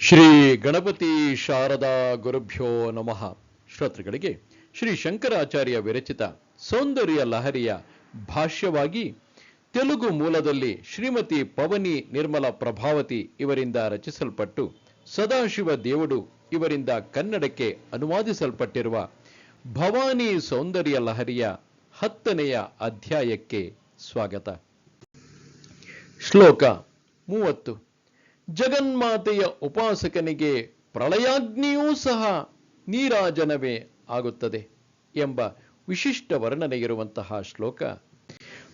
ಶ್ರೀ ಗಣಪತಿ ಶಾರದಾ ಗುರುಭ್ಯೋ ನಮಃ. ಶ್ರೋತೃಗಳಿಗೆ ಶ್ರೀ ಶಂಕರಾಚಾರ್ಯ ವಿರಚಿತ ಸೌಂದರ್ಯ ಲಹರಿಯ ಭಾಷ್ಯವಾಗಿ ತೆಲುಗು ಮೂಲದಲ್ಲಿ ಶ್ರೀಮತಿ ಪವನಿ ನಿರ್ಮಲ ಪ್ರಭಾವತಿ ಇವರಿಂದ ರಚಿಸಲ್ಪಟ್ಟು ಸದಾಶಿವ ದೇವುಡು ಇವರಿಂದ ಕನ್ನಡಕ್ಕೆ ಅನುವಾದಿಸಲ್ಪಟ್ಟಿರುವ ಭವಾನಿ ಸೌಂದರ್ಯ ಲಹರಿಯ ಹತ್ತನೆಯ ಅಧ್ಯಾಯಕ್ಕೆ ಸ್ವಾಗತ. ಶ್ಲೋಕ ಮೂವತ್ತು. ಜಗನ್ಮಾತೆಯ ಉಪಾಸಕನಿಗೆ ಪ್ರಳಯಾಗ್ನಿಯೂ ಸಹ ನೀರಾಜನವೇ ಆಗುತ್ತದೆ ಎಂಬ ವಿಶಿಷ್ಟ ವರ್ಣನೆ ಇರುವಂತಹ ಶ್ಲೋಕ.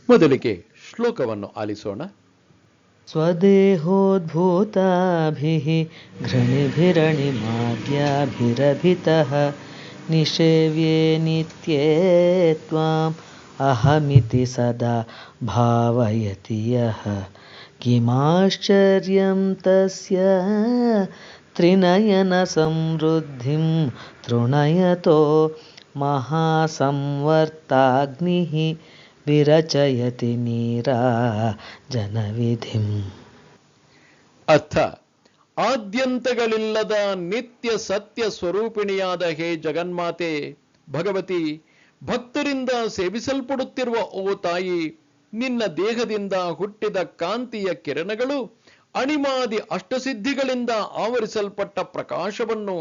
ಮೊದಲಿಗೆ ಶ್ಲೋಕವನ್ನು ಆಲಿಸೋಣ. ಸ್ವದೇಹೋದ್ಭೂತಾಭಿ ಘೃಣಿಭಿರಣಿಮಾದ್ಯಾಭಿರಭಿತಃ ನಿಷೇವ್ಯೇ ನಿತ್ಯೇ ತ್ವಾಂ ಅಹಮಿತಿ ಸದಾ ಭಾವಯತಿಯಃ किमाश्चर्यं तस्य त्रिनयनसमृद्धिं तृणयतो महासंवर्ताग्निः ವಿರಚಯತಿ ನೀರಾ ಜನವಿಧಿಂ ಅರ್ಥ ಆದ್ಯಂತಗಳಿಲ್ಲದ ನಿತ್ಯ ಸತ್ಯ ಸ್ವರೂಪಿಣಿಯಾದ ಹೇ ಜಗನ್ಮಾತೆ ಭಗವತಿ ಭಕ್ತರಿಂದ ಸೇವಿಸಲ್ಪಡುತ್ತಿರುವ ಓ ತಾಯಿ ನಿನ್ನ ದೇಹದಿಂದ ಹುಟ್ಟಿದ ಕಾಂತಿಯ ಕಿರಣಗಳು ಅಣಿಮಾದಿ ಅಷ್ಟಸಿದ್ಧಿಗಳಿಂದ ಆವರಿಸಲ್ಪಟ್ಟ ಪ್ರಕಾಶವನ್ನು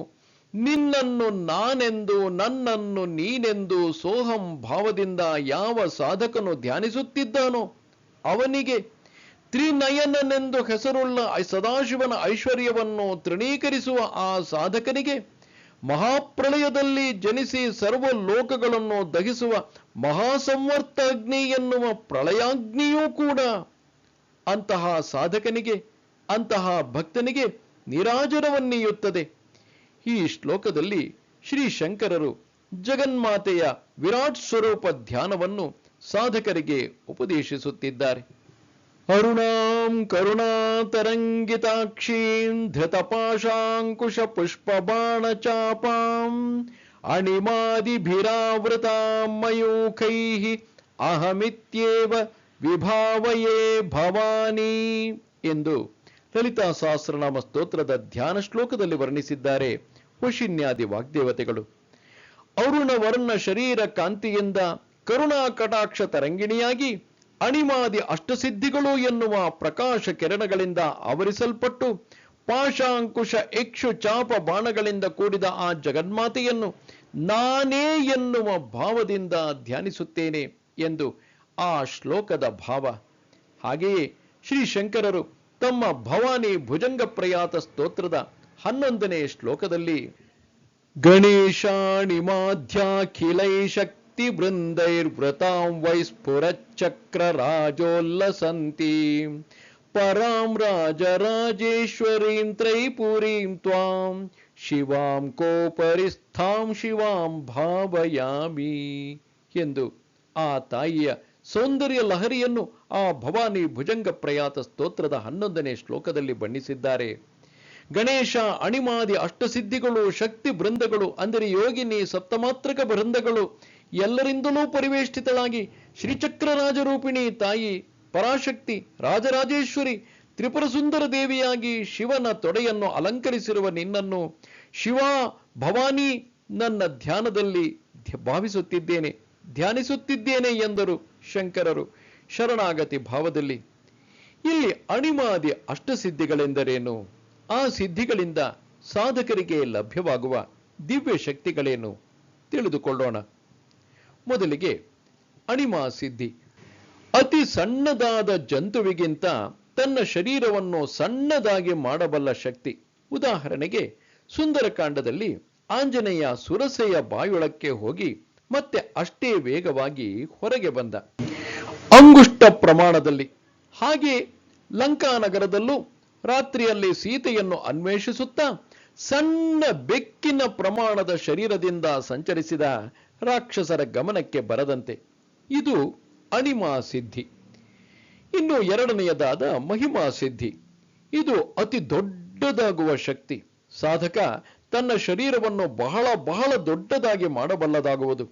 ನಿನ್ನನ್ನು ನಾನೆಂದು ನನ್ನನ್ನು ನೀನೆಂದು ಸೋಹಂ ಭಾವದಿಂದ ಯಾವ ಸಾಧಕನು ಧ್ಯಾನಿಸುತ್ತಿದ್ದಾನೋ ಅವನಿಗೆ ತ್ರಿನಯನನೆಂದು ಹೆಸರುಳ್ಳ ಸದಾಶಿವನ ಐಶ್ವರ್ಯವನ್ನು ತೃಣೀಕರಿಸುವ ಆ ಸಾಧಕನಿಗೆ ಮಹಾಪ್ರಳಯದಲ್ಲಿ ಜನಿಸಿ ಸರ್ವ ಲೋಕಗಳನ್ನು ದಹಿಸುವ ಮಹಾಸಂವರ್ತಾಗ್ನಿ ಎನ್ನುವ ಪ್ರಳಯಾಗ್ನಿಯೂ ಕೂಡ ಅಂತಹ ಸಾಧಕನಿಗೆ, ಅಂತಹ ಭಕ್ತನಿಗೆ ನಿರಾಜನವನ್ನೀಯುತ್ತದೆ. ಈ ಶ್ಲೋಕದಲ್ಲಿ ಶ್ರೀ ಶಂಕರರು ಜಗನ್ಮಾತೆಯ ವಿರಾಟ್ ಸ್ವರೂಪ ಧ್ಯಾನವನ್ನು ಸಾಧಕರಿಗೆ ಉಪದೇಶಿಸುತ್ತಿದ್ದಾರೆ. ಧೃತಪಾಶಾಂಕುಶ ಪುಷ್ಪಬಾಣ ಚಾಪಾಂ ಅಣಿಮಾದಿಭಿರಾವೃತಾಂ ಮಯೂಖೈ ಅಹಮಿತ್ಯೇವ ವಿಭಾವಯೇ ಭವಾನಿ ಎಂದು ಲಲಿತಾ ಸಹಸ್ರನಾಮ ಸ್ತೋತ್ರದ ಧ್ಯಾನ ಶ್ಲೋಕದಲ್ಲಿ ವರ್ಣಿಸಿದ್ದಾರೆ ವಶಿನ್ಯಾದಿ ವಾಗ್ದೇವತೆಗಳು. ಅರುಣ ವರ್ಣ ಶರೀರ ಕಾಂತಿಯಿಂದ ಕರುಣಾ ಕಟಾಕ್ಷ ತರಂಗಿಣಿಯಾಗಿ ಅಣಿಮಾದಿ ಅಷ್ಟಸಿದ್ಧಿಗಳು ಎನ್ನುವ ಪ್ರಕಾಶ ಕಿರಣಗಳಿಂದ ಆವರಿಸಲ್ಪಟ್ಟು ಪಾಶಾಂಕುಶ ಇಕ್ಷು ಚಾಪ ಬಾಣಗಳಿಂದ ಕೂಡಿದ ಆ ಜಗನ್ಮಾತೆಯನ್ನು ನಾನೇ ಎನ್ನುವ ಭಾವದಿಂದ ಧ್ಯಾನಿಸುತ್ತೇನೆ ಎಂದು ಆ ಶ್ಲೋಕದ ಭಾವ. ಹಾಗೆಯೇ ಶ್ರೀ ಶಂಕರರು ತಮ್ಮ ಭವಾನಿ ಭುಜಂಗ ಪ್ರಯಾತ ಸ್ತೋತ್ರದ ಹನ್ನೊಂದನೇ ಶ್ಲೋಕದಲ್ಲಿ, ಗಣೇಶಾಣಿ ಮಾಧ್ಯಾಖಿಲೈ ಶಕ್ತಿ ಬೃಂದೈರ್ವೃತಾಂ ವೈಸ್ಫುರಚಕ್ರ ರಾಜೋಲ್ಲಸಂತಿ ಪರಾಂ ರಾಜರಾಜೇಶ್ವರೀಂ ತ್ರೈಪುರೀಂ ತ್ವಾಂ ಶಿವಾಂ ಕೋಪರಿಸ್ಥಾಂ ಶಿವಾಂ ಭಾವಯಾಮಿ ಎಂದು ಆ ತಾಯಿಯ ಸೌಂದರ್ಯ ಲಹರಿಯನ್ನು ಆ ಭವಾನಿ ಭುಜಂಗ ಪ್ರಯಾತ ಸ್ತೋತ್ರದ ಹನ್ನೊಂದನೇ ಶ್ಲೋಕದಲ್ಲಿ ಬಣ್ಣಿಸಿದ್ದಾರೆ. ಗಣೇಶ ಅಣಿಮಾದಿ ಅಷ್ಟಸಿದ್ಧಿಗಳು, ಶಕ್ತಿ ಬೃಂದಗಳು, ಅಂದರೆ ಯೋಗಿನಿ ಸಪ್ತಮಾತ್ರಕ ಬೃಂದಗಳು ಎಲ್ಲರಿಂದಲೂ ಪರಿವೇಷ್ಟಿತಳಾಗಿ ಶ್ರೀಚಕ್ರರಾಜರೂಪಿಣಿ ತಾಯಿ ಪರಾಶಕ್ತಿ ರಾಜರಾಜೇಶ್ವರಿ ತ್ರಿಪುರ ಸುಂದರ ದೇವಿಯಾಗಿ ಶಿವನ ತೊಡೆಯನ್ನು ಅಲಂಕರಿಸಿರುವ ನಿನ್ನನ್ನು ಶಿವ ಭವಾನಿ ನನ್ನ ಧ್ಯಾನದಲ್ಲಿ ಭಾವಿಸುತ್ತಿದ್ದೇನೆ, ಧ್ಯಾನಿಸುತ್ತಿದ್ದೇನೆ ಎಂದರು ಶಂಕರರು ಶರಣಾಗತಿ ಭಾವದಲ್ಲಿ. ಇಲ್ಲಿ ಅಣಿಮಾದಿ ಅಷ್ಟಸಿದ್ಧಿಗಳೆಂದರೇನು? ಆ ಸಿದ್ಧಿಗಳಿಂದ ಸಾಧಕರಿಗೆ ಲಭ್ಯವಾಗುವ ದಿವ್ಯ ಶಕ್ತಿಗಳೇನು ತಿಳಿದುಕೊಳ್ಳೋಣ. ಮೊದಲಿಗೆ ಅಣಿಮಾ ಸಿದ್ಧಿ. ಅತಿ ಸಣ್ಣದಾದ ಜಂತುವಿಗಿಂತ ತನ್ನ ಶರೀರವನ್ನು ಸಣ್ಣದಾಗಿ ಮಾಡಬಲ್ಲ ಶಕ್ತಿ. ಉದಾಹರಣೆಗೆ ಸುಂದರಕಾಂಡದಲ್ಲಿ ಆಂಜನೇಯ ಸುರಸೆಯ ಬಾಯೊಳಕ್ಕೆ ಹೋಗಿ ಮತ್ತೆ ಅಷ್ಟೇ ವೇಗವಾಗಿ ಹೊರಗೆ ಬಂದ. ಅಂಗುಷ್ಟ ಪ್ರಮಾಣದಲ್ಲಿ. ಹಾಗೆ ಲಂಕಾನಗರದಲ್ಲೂ ರಾತ್ರಿಯಲ್ಲಿ ಸೀತೆಯನ್ನು ಅನ್ವೇಷಿಸುತ್ತಾ ಸಣ್ಣ ಬೆಕ್ಕಿನ ಪ್ರಮಾಣದ ಶರೀರದಿಂದ ಸಂಚರಿಸಿದ ರಾಕ್ಷಸರ ಗಮನಕ್ಕೆ ಬರದಂತೆ. ಇದು ಅಣಿಮಾ ಸಿದ್ಧಿ. ಇನ್ನು ಎರಡನೆಯದಾದ ಮಹಿಮಾ ಸಿದ್ಧಿ. ಇದು ಅತಿ ದೊಡ್ಡದಾಗುವ ಶಕ್ತಿ. ಸಾಧಕ ತನ್ನ ಶರೀರವನ್ನು ಬಹಳ ಬಹಳ ದೊಡ್ಡದಾಗಿ ಮಾಡಬಲ್ಲದಾಗುವುದು.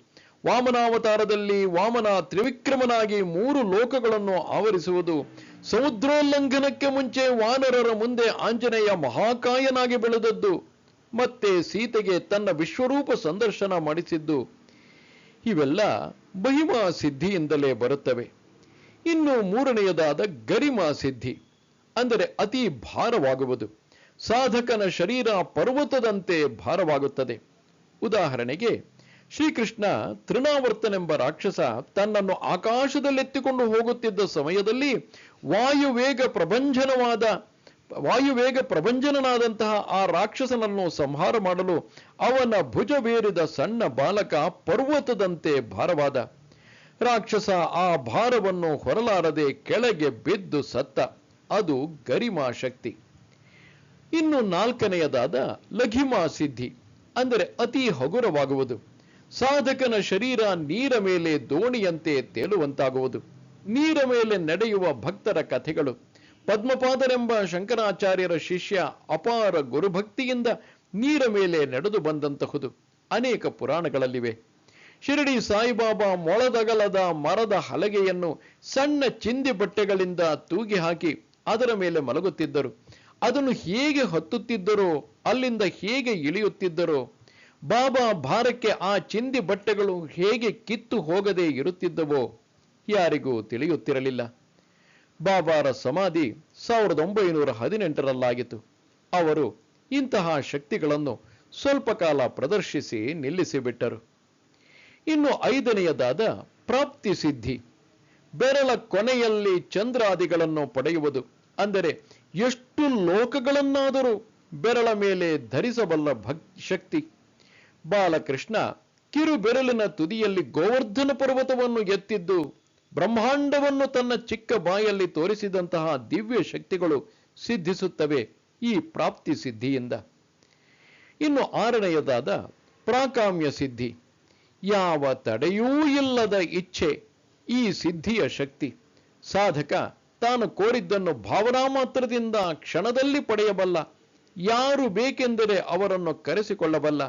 ವಾಮನಾವತಾರದಲ್ಲಿ ವಾಮನ ತ್ರಿವಿಕ್ರಮನಾಗಿ ಮೂರು ಲೋಕಗಳನ್ನು ಆವರಿಸುವುದು ಸಮುದ್ರೋಲ್ಲಂಘನಕ್ಕೆ ಮುಂಚೆ ವಾನರರ ಮುಂದೆ ಆಂಜನೇಯ ಮಹಾಕಾಯನಾಗಿ ಬೆಳೆದದ್ದು. ಮತ್ತೆ ಸೀತೆಗೆ ತನ್ನ ವಿಶ್ವರೂಪ ಸಂದರ್ಶನ ಮಾಡಿಸಿದ್ದು ಇವೆಲ್ಲ ಮಹಿಮಾ ಸಿದ್ಧಿಯಿಂದಲೇ ಬರುತ್ತವೆ. ಇನ್ನು ಮೂರನೆಯದಾದ ಗರಿಮಾ ಸಿದ್ಧಿ ಅಂದರೆ ಅತಿ ಭಾರವಾಗುವುದು. ಸಾಧಕನ ಶರೀರ ಪರ್ವತದಂತೆ ಭಾರವಾಗುತ್ತದೆ. ಉದಾಹರಣೆಗೆ, ಶ್ರೀಕೃಷ್ಣ ತೃಣಾವರ್ತನೆಂಬ ರಾಕ್ಷಸ ತನ್ನನ್ನು ಆಕಾಶದಲ್ಲೆತ್ತಿಕೊಂಡು ಹೋಗುತ್ತಿದ್ದ ಸಮಯದಲ್ಲಿ ವಾಯುವೇಗ ಪ್ರಭಂಜನವಾದ ವಾಯುವೇಗ ಪ್ರಭಂಜನನಾದಂತಹ ಆ ರಾಕ್ಷಸನನ್ನು ಸಂಹಾರ ಮಾಡಲು ಅವನ ಭುಜವೇರಿದ ಸಣ್ಣ ಬಾಲಕ ಪರ್ವತದಂತೆ ಭಾರವಾದ. ರಾಕ್ಷಸ ಆ ಭಾರವನ್ನು ಹೊರಲಾರದೆ ಕೆಳಗೆ ಬಿದ್ದು ಸತ್ತ. ಅದು ಗರಿಮಾ ಶಕ್ತಿ. ಇನ್ನು ನಾಲ್ಕನೆಯದಾದ ಲಘಿಮಾ ಸಿದ್ಧಿ, ಅಂದರೆ ಅತಿ ಹಗುರವಾಗುವುದು. ಸಾಧಕನ ಶರೀರ ನೀರ ಮೇಲೆ ದೋಣಿಯಂತೆ ತೇಲುವಂತಾಗುವುದು. ನೀರ ಮೇಲೆ ನಡೆಯುವ ಭಕ್ತರ ಕಥೆಗಳು. ಪದ್ಮಪಾದರೆಂಬ ಶಂಕರಾಚಾರ್ಯರ ಶಿಷ್ಯ ಅಪಾರ ಗುರುಭಕ್ತಿಯಿಂದ ನೀರ ಮೇಲೆ ನಡೆದು ಬಂದಂತಹುದು ಅನೇಕ ಪುರಾಣಗಳಲ್ಲಿವೆ. ಶಿರಡಿ ಸಾಯಿಬಾಬಾ ಮೊಳದಗಲದ ಮರದ ಹಲಗೆಯನ್ನು ಸಣ್ಣ ಚಿಂದಿ ಬಟ್ಟೆಗಳಿಂದ ತೂಗಿ ಹಾಕಿ ಅದರ ಮೇಲೆ ಮಲಗುತ್ತಿದ್ದರು. ಅದನ್ನು ಹೇಗೆ ಹತ್ತುತ್ತಿದ್ದರೋ, ಅಲ್ಲಿಂದ ಹೇಗೆ ಇಳಿಯುತ್ತಿದ್ದರೋ, ಬಾಬಾ ಭಾರಕ್ಕೆ ಆ ಚಿಂದಿ ಬಟ್ಟೆಗಳು ಹೇಗೆ ಕಿತ್ತು ಹೋಗದೆ ಇರುತ್ತಿದ್ದವೋ ಯಾರಿಗೂ ತಿಳಿಯುತ್ತಿರಲಿಲ್ಲ. ಬಾಬಾರ ಸಮಾಧಿ ಸಾವಿರದ ಒಂಬೈನೂರ ಹದಿನೆಂಟರಲ್ಲಾಗಿತ್ತು. ಅವರು ಇಂತಹ ಶಕ್ತಿಗಳನ್ನು ಸ್ವಲ್ಪ ಕಾಲ ಪ್ರದರ್ಶಿಸಿ ನಿಲ್ಲಿಸಿಬಿಟ್ಟರು. ಇನ್ನು ಐದನೆಯದಾದ ಪ್ರಾಪ್ತಿ ಸಿದ್ಧಿ. ಬೆರಳ ಕೊನೆಯಲ್ಲಿ ಚಂದ್ರಾದಿಗಳನ್ನು ಪಡೆಯುವುದು, ಅಂದರೆ ಎಷ್ಟು ಲೋಕಗಳನ್ನಾದರೂ ಬೆರಳ ಮೇಲೆ ಧರಿಸಬಲ್ಲ ಭಕ್, ಶಕ್ತಿ. ಬಾಲಕೃಷ್ಣ ಕಿರು ಬೆರಳಿನ ತುದಿಯಲ್ಲಿ ಗೋವರ್ಧನ ಪರ್ವತವನ್ನು ಎತ್ತಿದ್ದು ಬ್ರಹ್ಮಾಂಡವನ್ನು ತನ್ನ ಚಿಕ್ಕ ಬಾಯಲ್ಲಿ ತೋರಿಸಿದಂತಹ ದಿವ್ಯ ಶಕ್ತಿಗಳು ಸಿದ್ಧಿಸುತ್ತವೆ, ಈ ಪ್ರಾಪ್ತಿ ಸಿದ್ಧಿಯಿಂದ. ಇನ್ನು ಆರನೆಯದಾದ ಪ್ರಾಕಾಮ್ಯ ಸಿದ್ಧಿ. ಯಾವ ತಡೆಯೂ ಇಲ್ಲದ ಇಚ್ಛೆ, ಈ ಸಿದ್ಧಿಯ ಶಕ್ತಿ. ಸಾಧಕ ತಾನು ಕೋರಿದ್ದನ್ನು ಭಾವನಾ ಮಾತ್ರದಿಂದ ಕ್ಷಣದಲ್ಲಿ ಪಡೆಯಬಲ್ಲ, ಯಾರು ಬೇಕೆಂದರೆ ಅವರನ್ನು ಕರೆಸಿಕೊಳ್ಳಬಲ್ಲ,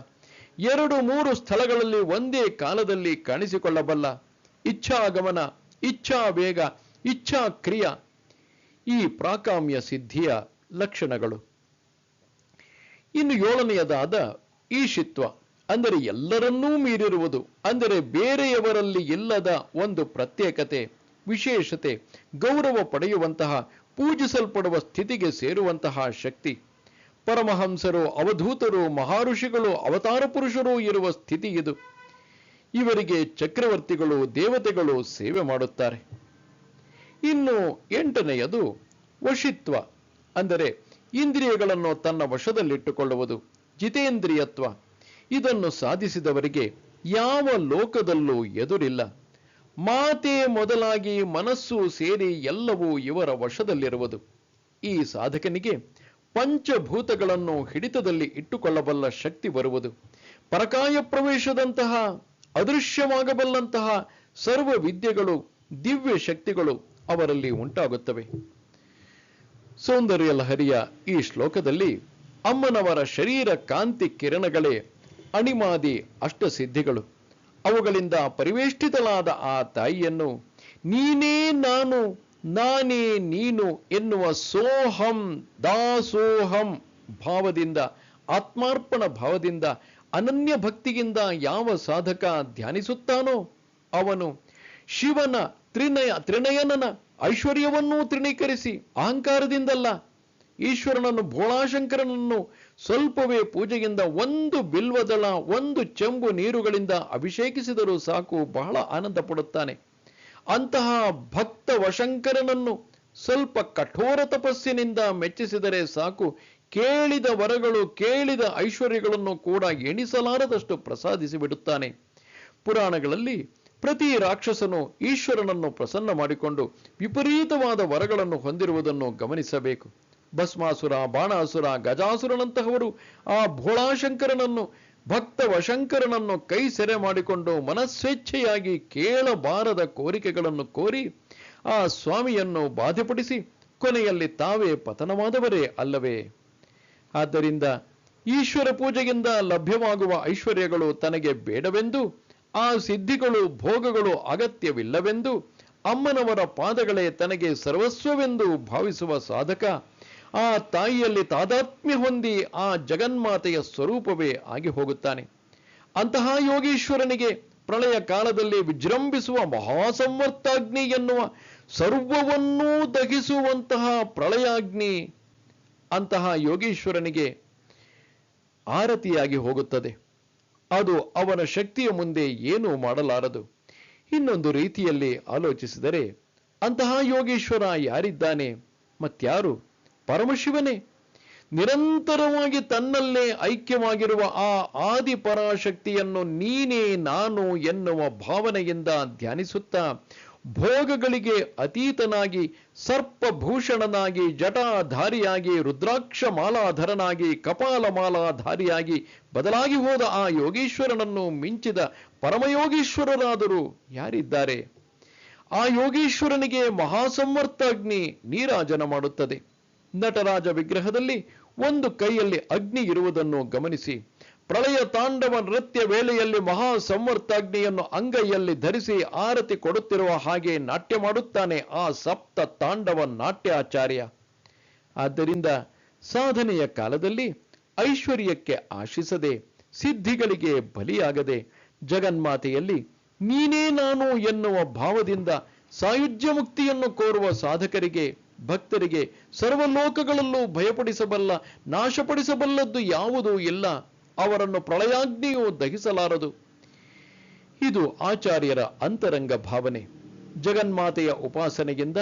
ಎರಡು ಮೂರು ಸ್ಥಳಗಳಲ್ಲಿ ಒಂದೇ ಕಾಲದಲ್ಲಿ ಕಾಣಿಸಿಕೊಳ್ಳಬಲ್ಲ, ಇಚ್ಛಾಗಮನ ಇಚ್ಛಾ ವೇಗ, ಇಚ್ಛಾ ಕ್ರಿಯ, ಈ ಪ್ರಾಕಾಮ್ಯ ಸಿದ್ಧಿಯ ಲಕ್ಷಣಗಳು. ಇನ್ನು ಏಳನೆಯದಾದ ಈಶಿತ್ವ, ಅಂದರೆ ಎಲ್ಲರನ್ನೂ ಮೀರಿರುವುದು, ಅಂದರೆ ಬೇರೆಯವರಲ್ಲಿ ಇಲ್ಲದ ಒಂದು ಪ್ರತ್ಯೇಕತೆ, ವಿಶೇಷತೆ, ಗೌರವ ಪಡೆಯುವಂತಹ, ಪೂಜಿಸಲ್ಪಡುವ ಸ್ಥಿತಿಗೆ ಸೇರುವಂತಹ ಶಕ್ತಿ. ಪರಮಹಂಸರು, ಅವಧೂತರು ಮಹಾಋಷಿಗಳು ಅವತಾರ ಪುರುಷರು ಇರುವ ಸ್ಥಿತಿ ಇದು. ಇವರಿಗೆ ಚಕ್ರವರ್ತಿಗಳು, ದೇವತೆಗಳು ಸೇವೆ ಮಾಡುತ್ತಾರೆ. ಇನ್ನು ಎಂಟನೆಯದು ವಶಿತ್ವ, ಅಂದರೆ ಇಂದ್ರಿಯಗಳನ್ನು ತನ್ನ ವಶದಲ್ಲಿಟ್ಟುಕೊಳ್ಳುವುದು, ಜಿತೇಂದ್ರಿಯತ್ವ. ಇದನ್ನು ಸಾಧಿಸಿದವರಿಗೆ ಯಾವ ಲೋಕದಲ್ಲೂ ಎದುರಿಲ್ಲ. ಮಾತೆ ಮೊದಲಾಗಿ ಮನಸ್ಸು ಸೇರಿ ಎಲ್ಲವೂ ಇವರ ವಶದಲ್ಲಿರುವುದು. ಈ ಸಾಧಕನಿಗೆ ಪಂಚಭೂತಗಳನ್ನು ಹಿಡಿತದಲ್ಲಿ ಇಟ್ಟುಕೊಳ್ಳಬಲ್ಲ ಶಕ್ತಿ ಬರುವುದು. ಪರಕಾಯ ಪ್ರವೇಶದಂತಹ ಅದೃಶ್ಯವಾಗಬಲ್ಲಂತಹ ಸರ್ವ ವಿದ್ಯೆಗಳು, ದಿವ್ಯ ಶಕ್ತಿಗಳು ಅವರಲ್ಲಿ ಉಂಟಾಗುತ್ತವೆ. ಸೌಂದರ್ಯ ಲಹರಿಯ ಈ ಶ್ಲೋಕದಲ್ಲಿ ಅಮ್ಮನವರ ಶರೀರ ಕಾಂತಿ ಕಿರಣಗಳೇ ಅಣಿಮಾದಿ ಅಷ್ಟಸಿದ್ಧಿಗಳು. ಅವುಗಳಿಂದ ಪರಿವೇಷ್ಟಿತಳಾದ ಆ ತಾಯಿಯನ್ನು ನೀನೇ ನಾನು, ನಾನೇ ನೀನು ಎನ್ನುವ ಸೋಹಂ ದಾಸೋಹಂ ಭಾವದಿಂದ, ಆತ್ಮಾರ್ಪಣ ಭಾವದಿಂದ ಅನನ್ಯ ಭಕ್ತಿಯಿಂದ ಯಾವ ಸಾಧಕ ಧ್ಯಾನಿಸುತ್ತಾನೋ ಅವನು ಶಿವನ ತ್ರಿನಯ ತ್ರಿನಯನನ ಐಶ್ವರ್ಯವನ್ನೂ ತ್ರಿಣೀಕರಿಸಿ ಅಹಂಕಾರದಿಂದಲ್ಲ ಈಶ್ವರನನ್ನು ಭೋಳಾಶಂಕರನನ್ನು ಸ್ವಲ್ಪವೇ ಪೂಜೆಯಿಂದ ಒಂದು ಬಿಲ್ವದಳ, ಒಂದು ಚೆಂಬು ನೀರುಗಳಿಂದ ಅಭಿಷೇಕಿಸಿದರೂ ಸಾಕು, ಬಹಳ ಆನಂದ ಪಡುತ್ತಾನೆ. ಅಂತಹ ಭಕ್ತ ವಶಂಕರನನ್ನು ಸ್ವಲ್ಪ ಕಠೋರ ತಪಸ್ಸಿನಿಂದ ಮೆಚ್ಚಿಸಿದರೆ ಸಾಕು ಕೇಳಿದ ವರಗಳು, ಕೇಳಿದ ಐಶ್ವರ್ಯಗಳನ್ನು ಕೂಡ ಎಣಿಸಲಾರದಷ್ಟು ಪ್ರಸಾದಿಸಿ ಬಿಡುತ್ತಾನೆ. ಪುರಾಣಗಳಲ್ಲಿ ಪ್ರತಿ ರಾಕ್ಷಸನು ಈಶ್ವರನನ್ನು ಪ್ರಸನ್ನ ಮಾಡಿಕೊಂಡು ವಿಪರೀತವಾದ ವರಗಳನ್ನು ಹೊಂದಿರುವುದನ್ನು ಗಮನಿಸಬೇಕು. ಭಸ್ಮಾಸುರ, ಬಾಣಾಸುರ, ಗಜಾಸುರನಂತಹವರು ಆ ಭೋಳಾಶಂಕರನನ್ನು ಭಕ್ತ ವಶಂಕರನನ್ನು ಕೈ ಸೆರೆ ಮಾಡಿಕೊಂಡು ಮನಸ್ವೇಚ್ಛೆಯಾಗಿ ಕೇಳಬಾರದ ಕೋರಿಕೆಗಳನ್ನು ಕೋರಿ ಆ ಸ್ವಾಮಿಯನ್ನು ಬಾಧೆಪಡಿಸಿ ಕೊನೆಯಲ್ಲಿ ತಾವೇ ಪತನವಾದವರೇ ಅಲ್ಲವೇ? ಆದ್ದರಿಂದ ಈಶ್ವರ ಪೂಜೆಯಿಂದ ಲಭ್ಯವಾಗುವ ಐಶ್ವರ್ಯಗಳು ತನಗೆ ಬೇಡವೆಂದು, ಆ ಸಿದ್ಧಿಗಳು, ಭೋಗಗಳು ಅಗತ್ಯವಿಲ್ಲವೆಂದು, ಅಮ್ಮನವರ ಪಾದಗಳೇ ತನಗೆ ಸರ್ವಸ್ವವೆಂದು ಭಾವಿಸುವ ಸಾಧಕ, ಆ ತಾಯಿಯಲ್ಲಿ ತಾದಾತ್ಮ್ಯ ಹೊಂದಿ ಆ ಜಗನ್ಮಾತೆಯ ಸ್ವರೂಪವೇ ಆಗಿ ಹೋಗುತ್ತಾನೆ. ಅಂತಹ ಯೋಗೀಶ್ವರನಿಗೆ ಪ್ರಳಯ ಕಾಲದಲ್ಲಿ ವಿಜೃಂಭಿಸುವ ಮಹಾಸಂವರ್ತಾಗ್ನಿ ಎನ್ನುವ ಸರ್ವವನ್ನೂ ದಹಿಸುವಂತಹ ಪ್ರಳಯಾಗ್ನಿ ಅಂತಹ ಯೋಗೀಶ್ವರನಿಗೆ ಆರತಿಯಾಗಿ ಹೋಗುತ್ತದೆ. ಅದು ಅವನ ಶಕ್ತಿಯ ಮುಂದೆ ಏನೂ ಮಾಡಲಾರದು. ಇನ್ನೊಂದು ರೀತಿಯಲ್ಲಿ ಆಲೋಚಿಸಿದರೆ, ಅಂತಹ ಯೋಗೀಶ್ವರ ಯಾರಿದ್ದಾನೆ? ಮತ್ಯಾರು ಪರಮಶಿವನೇ. ನಿರಂತರವಾಗಿ ತನ್ನಲ್ಲೇ ಐಕ್ಯವಾಗಿರುವ ಆ ಆದಿ ಪರಾಶಕ್ತಿಯನ್ನು ನೀನೇ ನಾನು ಎನ್ನುವ ಭಾವನೆಯಿಂದ ಧ್ಯಾನಿಸುತ್ತಾ ಭೋಗಗಳಿಗೆ ಅತೀತನಾಗಿ, ಸರ್ಪಭೂಷಣನಾಗಿ, ಜಟಾಧಾರಿಯಾಗಿ ರುದ್ರಾಕ್ಷ ಮಾಲಾಧರನಾಗಿ ಕಪಾಲ ಮಾಲಾಧಾರಿಯಾಗಿ ಬದಲಾಗಿ ಹೋದ ಆ ಯೋಗೀಶ್ವರನನ್ನು ಮಿಂಚಿದ ಪರಮಯೋಗೀಶ್ವರರಾದರೂ ಯಾರಿದ್ದಾರೆ? ಆ ಯೋಗೀಶ್ವರನಿಗೆ ಮಹಾಸಂವರ್ತಾಗ್ನಿ ನೀರಾಜನ ಮಾಡುತ್ತದೆ. ನಟರಾಜ ವಿಗ್ರಹದಲ್ಲಿ ಒಂದು ಕೈಯಲ್ಲಿ ಅಗ್ನಿ ಇರುವುದನ್ನು ಗಮನಿಸಿ. ಪ್ರಳಯ ತಾಂಡವ ನೃತ್ಯ ವೇಳೆಯಲ್ಲಿ ಮಹಾ ಸಂವರ್ತಾಗ್ನಿಯನ್ನು ಅಂಗೈಯಲ್ಲಿ ಧರಿಸಿ ಆರತಿ ಕೊಡುತ್ತಿರುವ ಹಾಗೆ ನಾಟ್ಯ ಮಾಡುತ್ತಾನೆ ಆ ಸಪ್ತ ತಾಂಡವ ನಾಟ್ಯಾಚಾರ್ಯ. ಆದ್ದರಿಂದ ಸಾಧನೆಯ ಕಾಲದಲ್ಲಿ ಐಶ್ವರ್ಯಕ್ಕೆ ಆಶಿಸದೆ, ಸಿದ್ಧಿಗಳಿಗೆ ಬಲಿಯಾಗದೆ, ಜಗನ್ಮಾತೆಯಲ್ಲಿ ನೀನೇ ನಾನು ಎನ್ನುವ ಭಾವದಿಂದ ಸಾಯುಜ್ಯ ಮುಕ್ತಿಯನ್ನು ಕೋರುವ ಸಾಧಕರಿಗೆ, ಭಕ್ತರಿಗೆ ಸರ್ವಲೋಕಗಳಲ್ಲೂ ಭಯಪಡಿಸಬಲ್ಲ, ನಾಶಪಡಿಸಬಲ್ಲದ್ದು ಯಾವುದೂ ಇಲ್ಲ. ಅವರನ್ನು ಪ್ರಳಯಾಗ್ನಿಯು ದಹಿಸಲಾರದು. ಇದು ಆಚಾರ್ಯರ ಅಂತರಂಗ ಭಾವನೆ. ಜಗನ್ಮಾತೆಯ ಉಪಾಸನೆಯಿಂದ,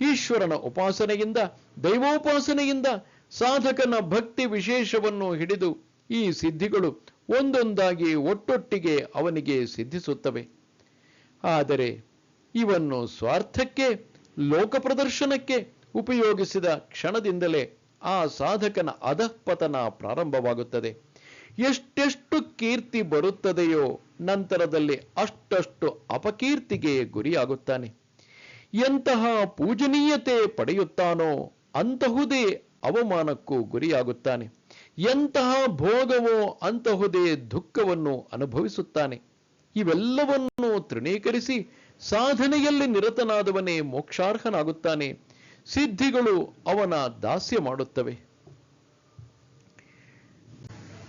ಈಶ್ವರನ ಉಪಾಸನೆಯಿಂದ, ದೈವೋಪಾಸನೆಯಿಂದ ಸಾಧಕನ ಭಕ್ತಿ ವಿಶೇಷವನ್ನು ಹಿಡಿದು ಈ ಸಿದ್ಧಿಗಳು ಒಂದೊಂದಾಗಿ ಒಟ್ಟೊಟ್ಟಿಗೆ ಅವನಿಗೆ ಸಿದ್ಧಿಸುತ್ತವೆ. ಆದರೆ ಇವನ್ನು ಸ್ವಾರ್ಥಕ್ಕೆ, ಲೋಕ ಪ್ರದರ್ಶನಕ್ಕೆ ಉಪಯೋಗಿಸಿದ ಕ್ಷಣದಿಂದಲೇ ಆ ಸಾಧಕನ ಅಧಃಪತನ ಪ್ರಾರಂಭವಾಗುತ್ತದೆ. ಎಷ್ಟೆಷ್ಟು ಕೀರ್ತಿ ಬರುತ್ತದೆಯೋ ನಂತರದಲ್ಲಿ ಅಷ್ಟಷ್ಟು ಅಪಕೀರ್ತಿಗೆ ಗುರಿಯಾಗುತ್ತಾನೆ. ಎಂತಹ ಪೂಜನೀಯತೆ ಪಡೆಯುತ್ತಾನೋ ಅಂತಹುದೇ ಅವಮಾನಕ್ಕೂ ಗುರಿಯಾಗುತ್ತಾನೆ. ಎಂತಹ ಭೋಗವೋ ಅಂತಹುದೇ ದುಃಖವನ್ನು ಅನುಭವಿಸುತ್ತಾನೆ. ಇವೆಲ್ಲವನ್ನು ತೃಣೀಕರಿಸಿ ಸಾಧನೆಯಲ್ಲಿ ನಿರತನಾದವನೇ ಮೋಕ್ಷಾರ್ಹನಾಗುತ್ತಾನೆ. ಸಿದ್ಧಿಗಳು ಅವನ ದಾಸ್ಯ ಮಾಡುತ್ತವೆ